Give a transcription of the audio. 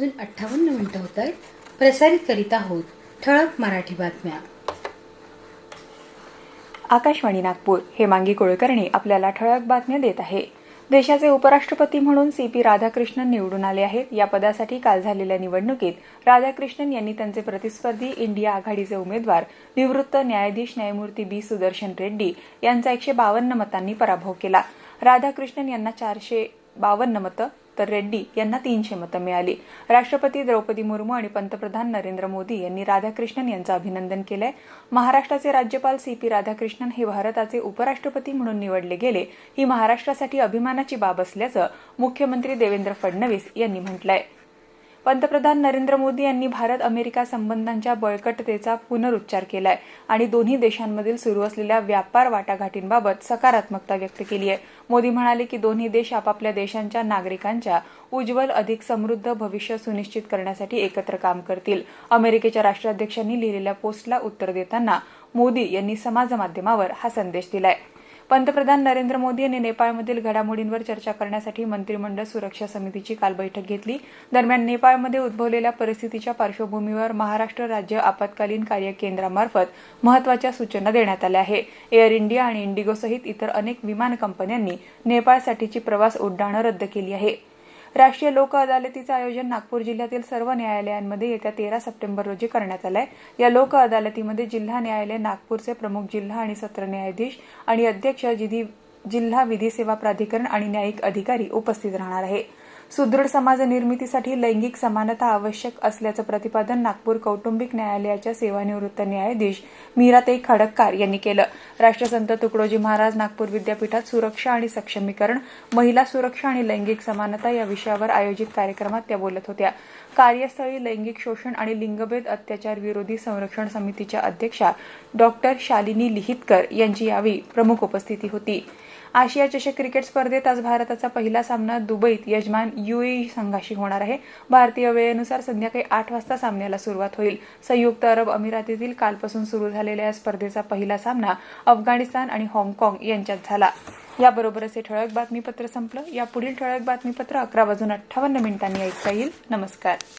अजून अठ्ठावन्न मिनिटं होत आहेत प्रसारित करीत आहोत ठळक मराठी बातम्या. आकाशवाणी नागपूर हेमांगी कुळकर्णी आपल्याला ठळक बातम्या देत आहे. देशाचे उपराष्ट्रपती म्हणून सी पी राधाकृष्णन निवडून आले आहेत. या पदासाठी काल झालेल्या निवडणुकीत राधाकृष्णन यांनी त्यांचे प्रतिस्पर्धी इंडिया आघाडीचे उमेदवार निवृत्त न्यायाधीश न्यायमूर्ती बी सुदर्शन रेड्डी यांचा एकशे बावन्न मतांनी पराभव केला. राधाकृष्णन यांना चारशे बावन्न मतं तर रेड्डी यांना तीनशे मतं मिळाली. राष्ट्रपती द्रौपदी मुर्मू आणि पंतप्रधान नरेंद्र मोदी यांनी राधाकृष्णन यांचं अभिनंदन केलंय. महाराष्ट्राचे राज्यपाल सी पी राधाकृष्णन हे भारताचे उपराष्ट्रपती म्हणून निवडले गेले. ही महाराष्ट्रासाठी अभिमानाची बाब असल्याचं मुख्यमंत्री देवेंद्र फडणवीस यांनी म्हटलंय. पंतप्रधान नरेंद्र मोदी यांनी भारत अमेरिका संबंधांच्या बळकटतेचा पुनरुच्चार केलाय आणि दोन्ही देशांमधील सुरू असलेल्या व्यापार वाटाघाटींबाबत सकारात्मकता व्यक्त केली आहे मोदी म्हणाले की दोन्ही देश आपापल्या देशांच्या नागरिकांच्या उज्ज्वल अधिक समृद्ध भविष्य सुनिश्चित करण्यासाठी एकत्र काम करतील. अमेरिकेच्या राष्ट्राध्यक्षांनी लिहिलेल्या पोस्टला उत्तर देताना मोदी यांनी समाजमाध्यमावर हा संदेश दिलाय. पंतप्रधान नरेंद्र मोदी यांनी नेपाळमधील घडामोडींवर चर्चा करण्यासाठी मंत्रिमंडळ सुरक्षा समितीची काल बैठक घेतली. दरम्यान नेपाळमध्ये उद्भवलेल्या परिस्थितीच्या पार्श्वभूमीवर महाराष्ट्र राज्य आपत्कालीन कार्य केंद्रामार्फत महत्त्वाच्या सूचना देण्यात आल्या आहे. एअर इंडिया आणि इंडिगो सहित इतर अनेक विमान कंपन्यांनी नेपाळसाठीची प्रवास उड्डाणं रद्द केली आहे. राष्ट्रीय लोक अदालतीचं आयोजन नागपूर जिल्ह्यातील सर्व न्यायालयांमध्ये येत्या तेरा सप्टेंबर रोजी करण्यात आलं आहे या लोक अदालतीमध्ये जिल्हा न्यायालय नागपूरचे प्रमुख जिल्हा आणि सत्र न्यायाधीश आणि अध्यक्ष जिल्हा विधी सेवा प्राधिकरण आणि न्यायिक अधिकारी उपस्थित राहणार आहे. सुदृढ समाज निर्मितीसाठी लैंगिक समानता आवश्यक असल्याचं प्रतिपादन नागपूर कौटुंबिक न्यायालयाच्या सेवानिवृत्त न्यायाधीश मीराताई खडककार यांनी केलं. राष्ट्रसंत तुकडोजी महाराज नागपूर विद्यापीठात सुरक्षा आणि सक्षमीकरण महिला सुरक्षा आणि लैंगिक समानता या विषयावर आयोजित कार्यक्रमात त्या बोलत होत्या. कार्यस्थळी लैंगिक शोषण आणि लिंगभेद अत्याचार विरोधी संरक्षण समितीच्या अध्यक्षा डॉक्टर शालिनी लिहितकर यांची यावेळी प्रमुख उपस्थिती होती. आशिया चषक क्रिकेट स्पर्धेत आज भारताचा पहिला सामना दुबईत यजमान युएई संघाशी होणार आहे. भारतीय वेळेनुसार संध्याकाळी आठ वाजता सामन्याला सुरुवात होईल. संयुक्त अरब अमिरातीतील कालपासून सुरू झालेल्या या स्पर्धेचा पहिला सामना अफगाणिस्तान आणि हाँगकाँग यांच्यात झाला. याबरोबरच हे ठळक बातमीपत्र संपलं. या पुढील ठळक बातमीपत्र अकरा वाजून अठ्ठावन्न मिनिटांनी ऐकता येईल. नमस्कार.